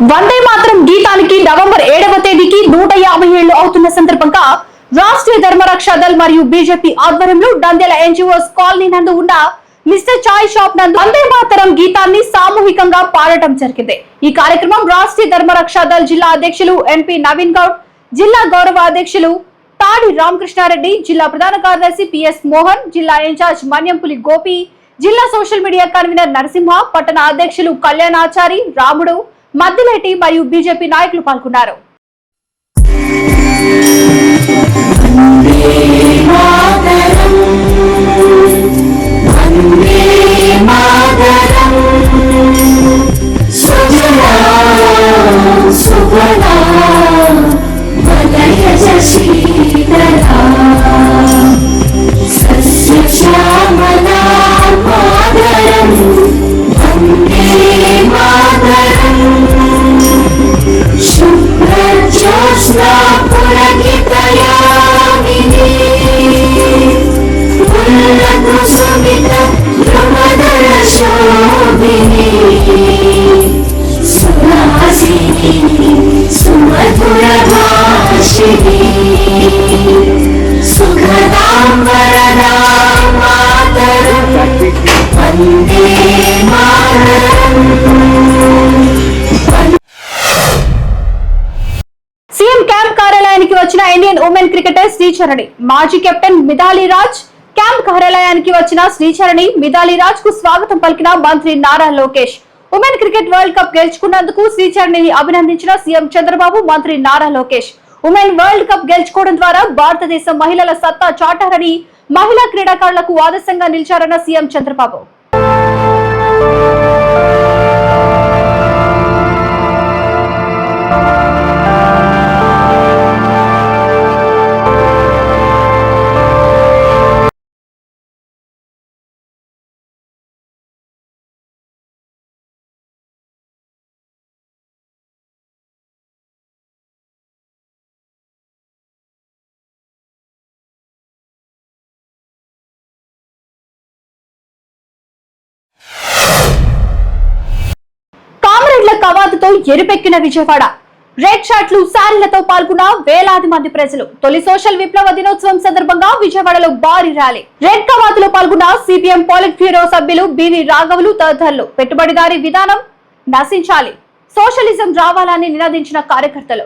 వందే మాత్రం గీతానికి నవంబర్ ఏడవ తేదీకి నూట యాభై ఏళ్ళు అవుతున్న సందర్భంగా రాష్ట్రీయ ధర్మరక్ష దళ్ మరియు బీజేపీ ఆధ్వర్యంలో నంద్యాల ఎన్జిఓస్ కాలనీ నందు ఉన్న మిస్టర్ చాయ్ షాప్ నందు వందే మాతరం గీతాన్ని సామూహికంగా పాడటం జరిగింది. ఈ కార్యక్రమం రాష్ట్రీయ ధర్మరక్ష దళ్ జిల్లా అధ్యక్షులు ఎన్పి నవీన్ గౌడ్ జిల్లా గౌరవ అధ్యక్షులు తాడి రామకృష్ణారెడ్డి జిల్లా ప్రధాన కార్యదర్శి పిఎస్ మోహన్ జిల్లా ఇన్ఛార్జ్ మన్యంపులి గోపి జిల్లా సోషల్ మీడియా కన్వీనర్ నరసింహ పట్టణ అధ్యక్షులు కళ్యాణాచారి రాముడు మద్దిలేటి మరియు బీజేపీ నాయకులు పాల్గొన్నారు. సీఎం క్యాంప్ కార్యాలయానికి వచ్చిన ఇండియన్ ఉమెన్ క్రికెటర్ శ్రీచరణి మాజీ కెప్టెన్ మిథాలీ రాజ్ క్యాంప్ కార్యాలయానికి వచ్చిన శ్రీచరణి మిథాలీ రాజ్కు స్వాగతం పలికిన మంత్రి Nara Lokesh. Women cricket world cup గెలుచుకున్నందుకు శ్రీచరణిని అభినందించిన సీఎం చంద్రబాబు మంత్రి Nara Lokesh. Women world cup గెలుచుకోవడం ద్వారా భారతదేశం మహిళల సత్తా చాటారని మహిళా క్రీడాకారులకు ఆదర్శంగా నిలిచారన్న సీఎం చంద్రబాబు. కవాతుతో ఎరుపెక్కిన విజయవాడ. రెడ్ షర్ట్లు శారీలతో పాల్గొన్న వేలాది మంది ప్రజలు. తొలి సోషల్ విప్లవ దినోత్సవం సందర్భంగా విజయవాడలో భారీ ర్యాలీ. రెడ్ కవాతులో పాల్గొన్న సిపిఎం పోలిట్ బ్యూరో సభ్యులు బివి రాఘవులు తదితరులు. పెట్టుబడిదారీ విధానం నశించాలి. సోషలిజం రావాలని నినదించిన కార్యకర్తలు.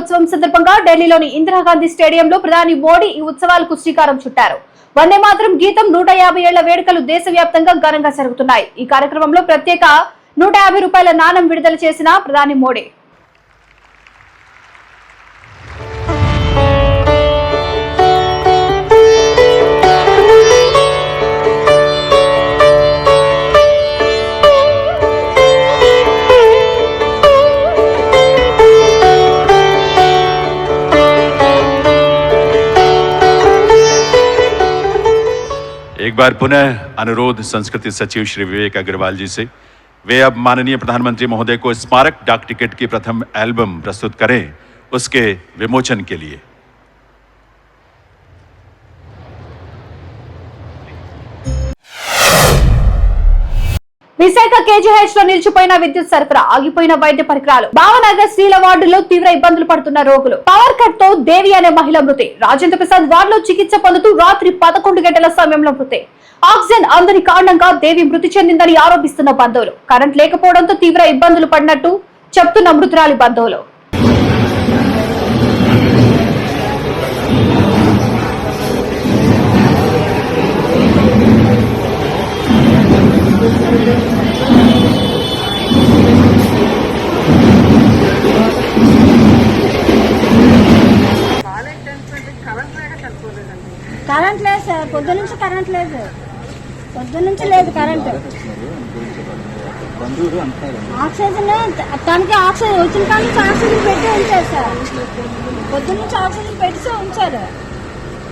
ఉత్సవం సందర్భంగా ఢిల్లీలోని ఇందిరాగాంధీ స్టేడియంలో ప్రధాని మోడీ ఈ ఉత్సవాలకు శ్రీకారం చుట్టారు. వందే మాత్రం గీతం నూట యాభై ఏళ్ళ వేడుకలు దేశవ్యాప్తంగా ఘనంగా జరుగుతున్నాయి. ఈ కార్యక్రమంలో ప్రత్యేక నూట యాభై రూపాయల నాణం విడుదల చేసిన ప్రధాని మోడీ. एक बार पुनः अनुरोध संस्कृति सचिव श्री विवेक अग्रवाल जी से, वे अब माननीय प्रधानमंत्री महोदय को स्मारक डाक टिकट की प्रथम एल्बम प्रस्तुत करें, उसके विमोचन के लिए। విశాఖ కేజీహెచ్లో నిలిచిపోయిన విద్యుత్ సరఫరా ఆగిపోయిన వైద్య పరికరాలు. భావనగర్ స్త్రీల వార్డులో తీవ్ర ఇబ్బందులు పడుతున్న రోగులు. పవర్ కట్తో దేవి అనే మహిళ మృతి. రాజేంద్ర ప్రసాద్ వార్డులో చికిత్స పొందుతూ రాత్రి పదకొండు గంటల సమయంలో మృతి. ఆక్సిజన్ అందని కారణంగా దేవి మృతి చెందిందని ఆరోపిస్తున్న బంధువులు. కరెంట్ లేకపోవడంతో తీవ్ర ఇబ్బందులు పడినట్టు చెప్తున్న మృతురాలి బంధువులు. Thank you సార్ పొద్దు నుంచి కరెంట్ లేదు. పొద్దున్న నుంచి లేదు కరెంట్. ఆక్సిజన్ తనకి ఆక్సిజన్ వచ్చిన కాడ నుంచి ఆక్సిజన్ పెట్టి ఉంచారు సార్. పొద్దున్న నుంచి ఆక్సిజన్ పెట్టి ఉంచారు.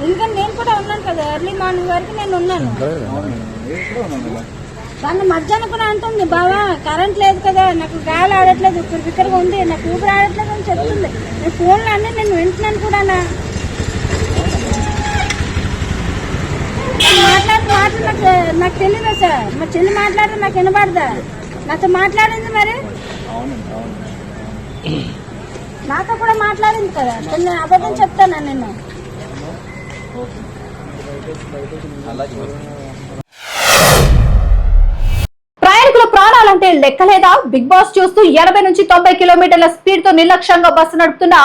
ఎందుకంటే నేను కూడా ఉన్నాను కదా ఎర్లీ మార్నింగ్ వరకు నేను ఉన్నాను. దాన్ని మధ్యాహ్నం కూడా అంటుంది బావా కరెంట్ లేదు కదా నాకు గాలి ఆడట్లేదు ఇక్కడ బిక్కరగా ఉంది నాకు ఊపిరి ఆడట్లేదు అని చెప్తుంది. నేను ఫోన్లో అన్నీ నేను వింటున్నాను కూడా నాకు తెలియదా సార్? మా చెల్లి మాట్లాడదు నాకు వినబడదా? నాతో మాట్లాడింది మరి? నాతో కూడా మాట్లాడింది కదా. నేను అబద్ధం చెప్తాను నేను ప్రయాణికుల ప్రాణాలంటే లెక్కలేదా? బిగ్ బాస్ చూస్తూ ఎనభై నుంచి తొంభై కిలోమీటర్ల స్పీడ్తో నిర్లక్ష్యంగా బస్సు నడుపుతున్న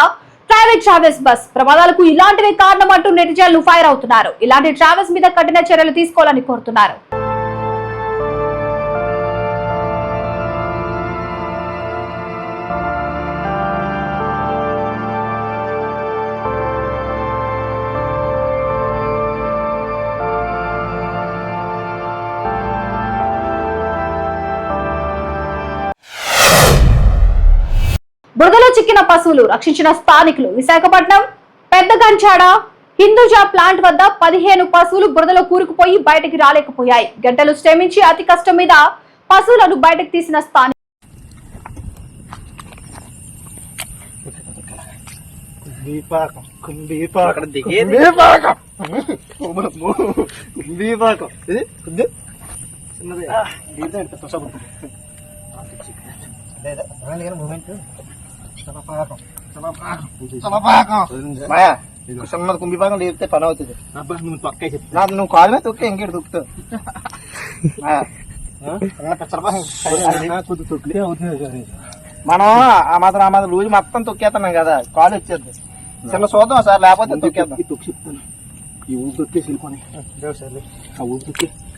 ప్రైవేట్ ట్రావెల్స్ బస్ ప్రమాదాలకు ఇలాంటివే కారణం అంటూ నెటిజన్లు ఫైర్ అవుతున్నారు. ఇలాంటి ట్రావెల్స్ మీద కఠిన చర్యలు తీసుకోవాలని కోరుతున్నారు. చిక్కిన పశువులు రక్షించిన స్థానికులు విశాఖపట్నం పెద్ద గంచాడ హిందూజా ప్లాంట్ వద్ద పదిహేను పశువులు బురదలో కూరుకుపోయి బయటికి రాలేకపోయాయి. గంటలు శ్రమించి అతి కష్టం మీద పశువులను బయటకు తీసిన స్థానికులు కుంభీపాకం కుంభీపాకం కుంభీపాకం కుంభీపాకం ఇది కొద్ది చిన్నది. దీంతో ఎంత తొసగు లేదా మూమెంట్. మాయా చిన్నది కుంభీపాకం లేపితే పని అవుతుంది. అబ్బా నువ్వు తొక్కే నాకు నువ్వు కాలు మీద తొక్కే తొక్కుతావు? మాయా. మనం ఆ మాత్రం ఆ మాత్రం రోజు మొత్తం తొక్కేస్తున్నాం కదా కాలు వచ్చేది. చిన్న చూద్దాం సార్ లేకపోతే తొక్కేద్దాం. తొక్కి చెప్తాను. ఈ ఊరు తొక్కేసి వెళ్ళిపోయి ఆ ఊరు తొక్కి.